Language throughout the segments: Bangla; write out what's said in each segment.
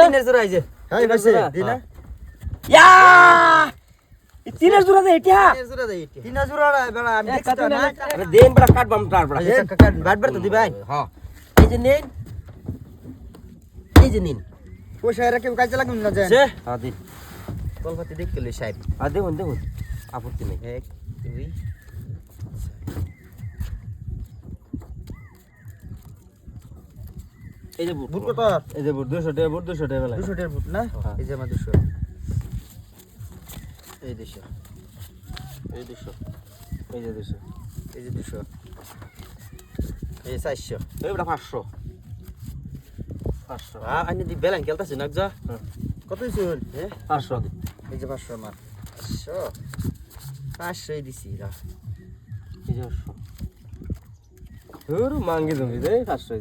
তিনের জোড়া এই যে হাই ভাইছে জোড়া? দি না ইয়া তিনের জোড়া দে এটা তিনের জোড়া দেই এটি তিন জোড়া বেড়া আমি দেখছি তো না আরে দেন বড় কাট বাম তার বড় এই বাট বাট তো দিবাই হ্যাঁ এই যে নিন এই যে নিন পয়সা এরা কেউ কাজে লাগুন না যায় সে হ্যাঁ দিন কলকাতা দেখতে লই সাহেব আর দেখুন দেখুন আপত্তি নেই এক দুই এই যে বুট। কত এই যে বুট 200 টাকা বুট 200 টাকা বেলা। দুশো বুট না? হ্যাঁ। এই যে আমার এই দুশো। এই 200 এই যে 200 এই যে দুশো। এই চারশো। এই বড় 500 500 আ আইনে দি বেলান খেলতাছি না যা। কত শুন হ্যাঁ 500 এই যে পাঁচশো আমার। পাঁচশো? পাঁচশোই দিছি রা। এই যে 500 হুরু মাঙ্গি দে। 500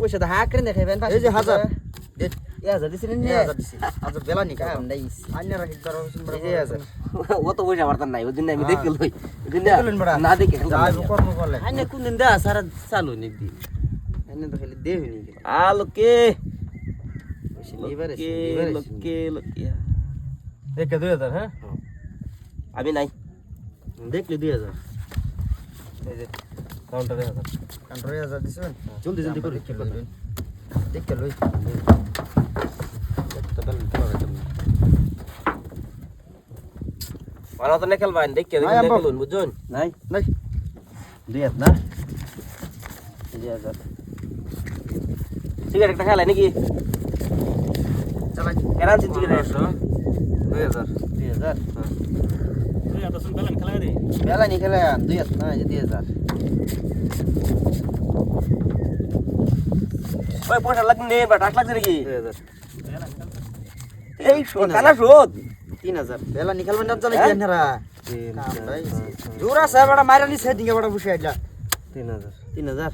পয়সা তো হাকরে দেখাইবেন এই যে হাজার হাজার দিছি হাজার বেলা নি কাম নাই আন্যরা হিট ধরো এই হাজার ও তো পয়সা বাড়তাম নাই ওদিন আমি হ্যাঁ। দেখে লই? না দেখে কর্ম করলে আইনে কোন দিন দা সারা চালু নি দি আইনে তো খালি দেহ নি আলোকে দেখে দুই হাজার হ্যাঁ আমি নাই দেখলি দুই হাজার কাউন্টারে হাজার কান্ট্রি হাজার দিছেন জলদি জলদি করে কি কথা দেখে লই। ভালো তো নেকেল বাইন দেখে নাই, আম্মা। দেখে লুন বুঝুন নাই নাই। দুই হাজার না? দুই হাজার সিগারেট একটা খেলাই নাকি? চালাই। কেরান সিগারেট। দুই হাজার। দুই হাজার। বেলা নি খেলা দুই হাজার না দুই হাজার। ওই পয়সা লাগবে নে বাট আট লাগছে নাকি? এই কানা শোধ। তিন হাজার। বেলা না হ্যাঁ? তিন কাম চার, নাই পাঁচ, ছয়, জোরা সাহেব বড় মাইরা নি সেদিকে বড় বসে আইলা। তিন হাজার। তিন হাজার?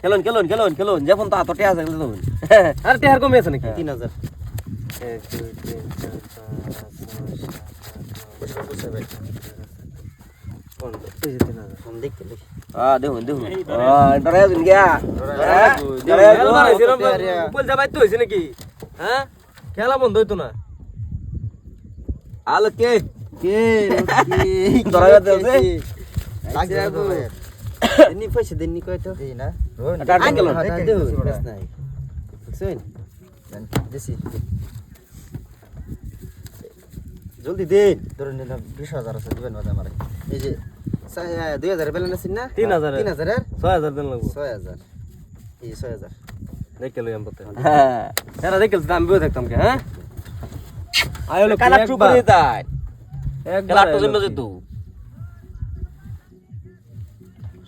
খেলুন খেলুন খেলুন খেলুন যখন তো আতটে আছে খেলুন আর টেহার কমে আছে নাকি? তিন হাজার। এক দুই তিন চার পাঁচ ছয় সাত আট হ্যাঁ দেখুন দেখুন হ্যাঁ হ্যাঁ নাকি হ্যাঁ খেলা বন্ধ হইতো না আলো কে কে ধরা যাচ্ছে আছে? দেননি পয়সা দেননি কয় তো এই না রোন গেল। দেখে দেও দিছি বড়। নাই বুঝছেন দিছি জলদি দেন ধরে নিলাম বিশ হাজার আছে দিবেন বাদে আমার এই যে দুই হাজার বেলেন আছেন না তিন হাজারের। তিন হাজারের ছয় হাজার দিন লাগবো ছয় হাজার এই ছয় হাজার দেখে লই আমতে হ্যাঁ এরা দেখে আমি বই থাকতাম কে হ্যাঁ আয় হলো কালা ট্রু করে তাই খেলা তো জন্য যেত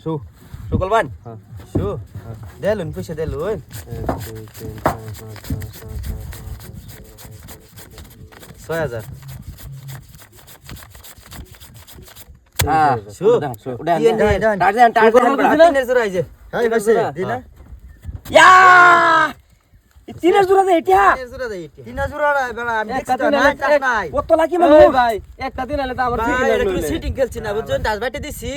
সু সুকল বান শু দেলুন পয়সা দেলুন ছয় হাজার হ্যাঁ তিনের জোড়া এটা জোড়া বেড়া আমি কত মানে ভাই? একটা দিন আলে তো আমার সিটিং খেলছি না বুঝছেন? দাস বাইটে দিছি